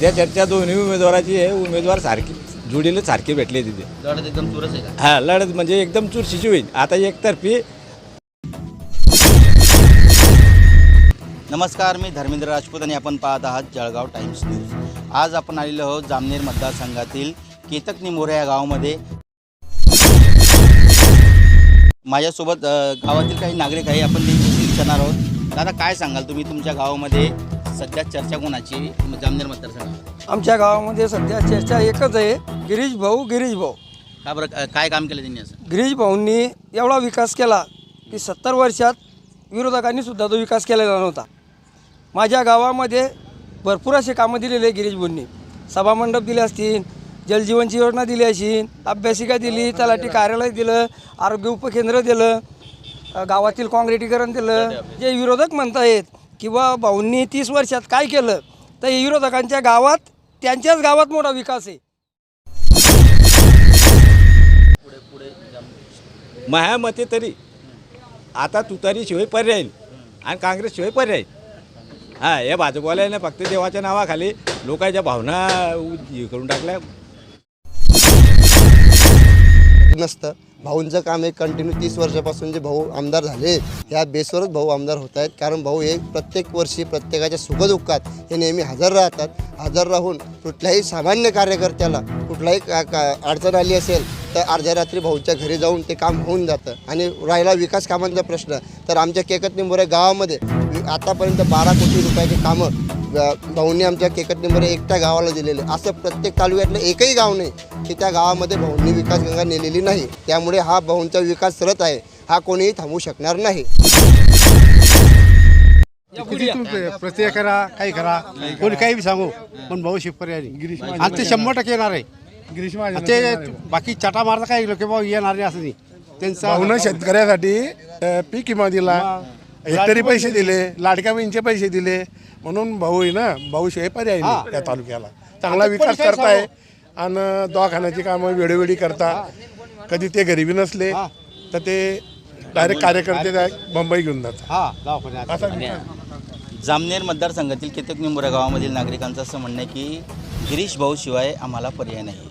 सध्या चर्चा दोन्ही उमेदवाराची आहे. उमेदवार सारखी जोडीला सारखे भेटले तिथे. लढत एकदम चुरस आहे का? हा लढत म्हणजे एकदम चुरशीची होईल. आता एकतर्फी नमस्कार मी धर्मेंद्र राजपूत आणि आपण पाहत आहात जळगाव टाइम्स न्यूज. आज आपण आलेलो आहोत जामनेर मतदारसंघातील केतक निमोरे या गावामध्ये. माझ्यासोबत अ, गावातील काही नागरिक आहे. आपण त्यांच्याशी विचारणार आहोत. दादा काय सांगाल तुम्ही तुमच्या गावामध्ये? सध्या चर्चा कोणाची? जामनेर मतदारसंघात. आमच्या गावामध्ये सध्या चर्चा एकच आहे गिरीश भाऊ गिरीश भाऊ. का बरं? अ, काय काम केलं त्यांनी असं? गिरीश भाऊंनी एवढा विकास केला की सत्तर वर्षात विरोधकांनी सुद्धा तो विकास केलेला नव्हता. माझ्या गावामध्ये भरपूर असे कामं दिलेले आहे गिरीश भाऊंनी. सभामंडप दिले असतील जलजीवनची योजना दिली असेल अभ्यासिका दिली तलाठी कार्यालय दिलं आरोग्य उपकेंद्र दिलं अ, गावातील काँक्रिटीकरण दिलं. जे विरोधक म्हणतायत किंवा भाऊंनी तीस वर्षात काय केलं तर विरोधकांच्या गावात त्यांच्याच गावात मोठा विकास आहे. माझ्या मते तरी आता तुतारीशिवाय पर्याय आणि आणि काँग्रेसशिवाय पर्याय हा या भाजपवाल्याने फक्त देवाच्या नावाखाली लोकांच्या भावना करून टाकल्या. नसतं. भाऊंचं काम हे कंटिन्यू तीस वर्षापासून जे भाऊ आमदार झाले ह्या बेसवरच भाऊ आमदार होत आहेत. कारण भाऊ हे प्रत्येक वर्षी प्रत्येकाच्या सुखदुःखात हे नेहमी हजर राहतात. हजर राहून कुठल्याही सामान्य कार्यकर्त्याला कुठलाही का का अडचण आली असेल तर अर्ध्या रात्री भाऊच्या घरी जाऊन ते काम होऊन जातं. आणि राहिला विकास कामांचा प्रश्न. तर आमच्या केकत निंबोरे गावामध्ये आतापर्यंत बारा कोटी रुपयाची कामं भाऊंनी आमच्या केकत निंबोरे एकट्या गावाला दिलेले. असं प्रत्येक तालुक्यातलं एकही गाव नाही की त्या गावामध्ये भाऊंनी विकास गंगा नेलेली नाही. त्यामुळे हा भाऊंचा विकास सरत आहे. हा कोणीही थांबवू शकणार नाही. प्रत्येक करा काही करा. कोणी काही बी सांगू पण भाऊ शिवपर्याय नाही आणि ते शंभर टक्के येणार आहे. गिरीश ते बाकी चटा मारता काही लोक भाऊ येणार नाही असं नाही. त्यांचा भाऊनं शेतकऱ्यासाठी पीक विमा दिला. हेक्टरी पैसे दिले. लाडक्या बहिणीचे पैसे दिले. म्हणून भाऊ आहे ना भाऊ शिवाय पर्याय नाही या तालुक्याला. चांगला विकास करताय आणि दवाखान्याची कामं वेळोवेळी करता. कधी ते गरिबी नसले तर ते डायरेक्ट कार्यकर्ते त्या मुंबई घेऊन जातात. हा जामनेर मतदारसंघातील केतक निंबोरा गावामधील नागरिकांचं असं म्हणणं आहे की गिरीश भाऊ शिवाय आम्हाला पर्याय नाही.